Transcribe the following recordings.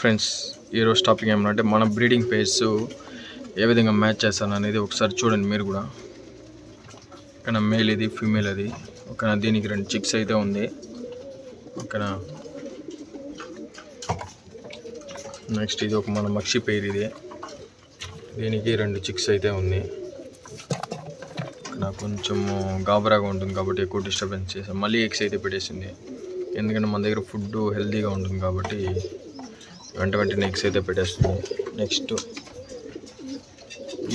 Friends ఈరోజు topic ఏమన్నా మన బ్రీడింగ్ పేస్ ఏ విధంగా మ్యాచ్ చేస్తాను అనేది ఒకసారి చూడండి మీరు కూడా. ఇక్కడ మేల్ ఇది ఫీమేల్ అది. ఒక దీనికి రెండు చిక్స్ అయితే ఉంది. ఇక్కడ నెక్స్ట్ ఇది ఒక మన మక్షి పేరు ఇది. దీనికి రెండు చిక్స్ అయితే ఉంది. ఇక్కడ కొంచెం గాబరాగా ఉంటుంది కాబట్టి ఎక్కువ డిస్టర్బెన్స్ చేసాం మళ్ళీ ఎగ్స్ అయితే పెట్టేసింది. ఎందుకంటే మన దగ్గర ఫుడ్ హెల్తీగా ఉంటుంది కాబట్టి వెంట వెంటనే ఎగ్స్ అయితే పెట్టేస్తుంది నెక్స్ట్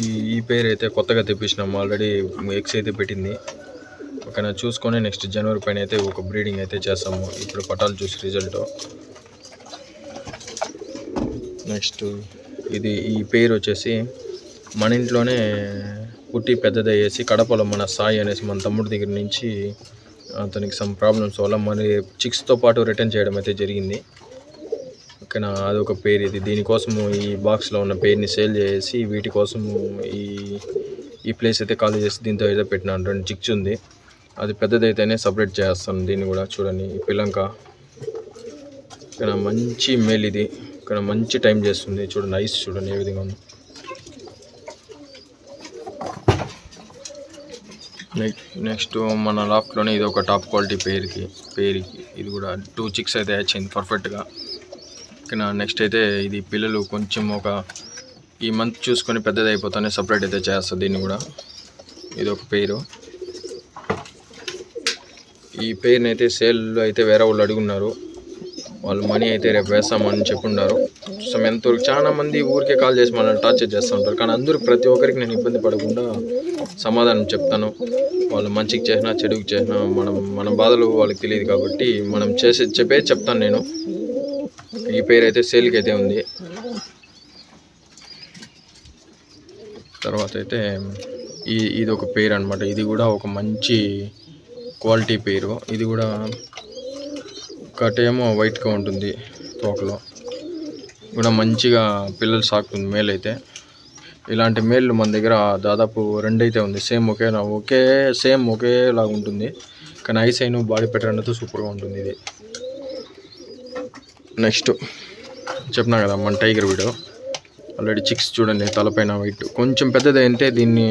ఈ ఈ పేరు అయితే కొత్తగా తెప్పించినాం. ఆల్రెడీ ఎగ్స్ అయితే పెట్టింది. ఓకేనా? చూసుకొని నెక్స్ట్ జనవరి పైన అయితే ఒక బ్రీడింగ్ అయితే చేస్తాము. ఇప్పుడు పటాలు చూసి రిజల్ట్ నెక్స్ట్ ఇది ఈ పేరు వచ్చేసి మన ఇంట్లోనే పుట్టి పెద్దదయ్యేసి కడపలో మన సాయి అనేసి మన తమ్ముడి దగ్గర నుంచి అతనికి సమ్ ప్రాబ్లమ్స్ వల్ల మరి చిక్స్తో పాటు రిటర్న్ చేయడం అయితే జరిగింది. ఓకేనా అదొక పేరు ఇది. దీనికోసము ఈ బాక్స్లో ఉన్న పేరుని సేల్ చేసి వీటి కోసము ఈ ఈ ప్లేస్ అయితే ఖాళీ చేసి దీంతో అయితే పెట్టినాను రెండు చిక్స్ ఉంది. అది పెద్దదైతేనే సపరేట్ చేస్తాను దీన్ని కూడా చూడండి. ఈ పిల్లంక ఇక్కడ మంచి మేల్ ఇది. ఇక్కడ మంచి టైం చేస్తుంది. చూడండి ఐస్ చూడండి ఏ విధంగా ఉంది. నెక్స్ట్ మన లాఫ్ట్లోనే ఇది ఒక టాప్ క్వాలిటీ పేరుకి పేరుకి ఇది కూడా టూ చిక్స్ అయితే వచ్చింది పర్ఫెక్ట్గా ఇక్కడ నెక్స్ట్ అయితే ఇది పిల్లలు కొంచెం ఒక ఈ మంత్ చూసుకొని పెద్దది అయిపోతానే సపరేట్ అయితే చేస్తుంది దీన్ని కూడా. ఇది ఒక పేరు. ఈ పేరుని అయితే సేల్ అయితే వేరే వాళ్ళు అడుగున్నారు. వాళ్ళు మనీ అయితే రేపు వేస్తామని చెప్పున్నారు సో ఎంతవరకు చాలా మంది ఊరికే కాల్ చేసి మనల్ని టార్చర్ చేస్తూ ఉంటారు. కానీ అందరూ ప్రతి ఒక్కరికి నేను ఇబ్బంది పడకుండా సమాధానం చెప్తాను. వాళ్ళు మంచికి చేసినా చెడుకి చేసినా మనం మన బాధలు వాళ్ళకి తెలియదు కాబట్టి మనం చేసే చెప్పే చెప్తాను నేను. ఈ పేరు అయితే సేల్కి అయితే ఉంది. తర్వాత అయితే ఈ ఇది ఒక పేరు అనమాట ఇది కూడా ఒక మంచి క్వాలిటీ పేరు. ఇది కూడా ఒకటేమో వైట్గా ఉంటుంది తోకలో. కూడా మంచిగా పిల్లలు సాకుతుంది మేల్ అయితే ఇలాంటి మేళ్ళు మన దగ్గర దాదాపు రెండు అయితే ఉంది. సేమ్ ఒకే ఒకే సేమ్ ఒకేలాగా ఉంటుంది. కానీ ఐస్ అయిన బాడీ పెట్టడంతో సూపర్గా ఉంటుంది ఇది. నెక్స్ట్ చెప్పినా కదా మన టైగర్ వీడియో ఆల్రెడీ చిక్స్ చూడండి తలపైన వైట్ కొంచెం పెద్దది అంటే దీన్ని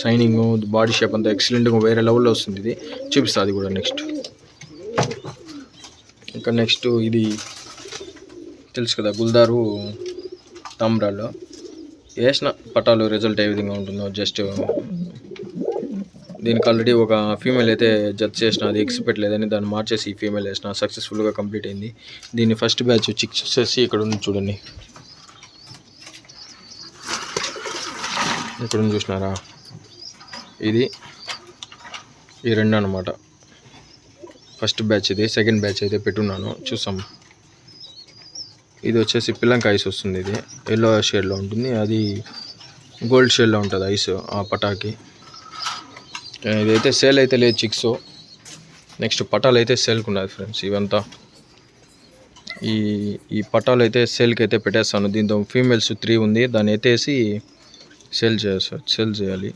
షైనింగ్ బాడీ షేప్ అంతా ఎక్సలెంట్గా వేరే లెవెల్లో వస్తుంది ఇది. చూపిస్తుంది అది కూడా నెక్స్ట్ ఇంకా నెక్స్ట్ ఇది తెలుసు కదా గుల్దారు తామ్రాల్లో వేసిన పటాలు రిజల్ట్ ఏ విధంగా ఉంటుందో జస్ట్ దీనికి ఆల్రెడీ ఒక ఫీమేల్ అయితే జడ్జ్ చేసిన అది ఎగ్స్ పెట్టలేదని దాన్ని మార్చేసి ఈ ఫీమేల్ వేసిన సక్సెస్ఫుల్గా కంప్లీట్ అయింది. దీని ఫస్ట్ బ్యాచ్ చిక్స్ వచ్చేసి ఇక్కడ ఉంది చూడండి. ఇక్కడ ఉంది చూసినారా? ఇది ఈ రెండు అనమాట ఫస్ట్ బ్యాచ్ ఇది సెకండ్ బ్యాచ్ అయితే పెట్టున్నాను. చూసాం. ఇది వచ్చేసి పిల్లంక ఐస్ వస్తుంది ఇది. ఎల్లో షేడ్లో ఉంటుంది. అది గోల్డ్ షేడ్లో ఉంటుంది ఐస్ ఆ పటాకి. ఇదైతే సేల్ అయితే లేదు చిక్స్ నెక్స్ట్ పటాలు అయితే సేల్కి ఉన్నది ఫ్రెండ్స్ ఇవంతా. ఈ ఈ పటాలు అయితే సేల్కి అయితే పెట్టేస్తాను. దీంతో ఫీమేల్స్ త్రీ ఉంది. దాన్ని ఎత్తేసి సేల్ చేస్తా సేల్ చేయాలి.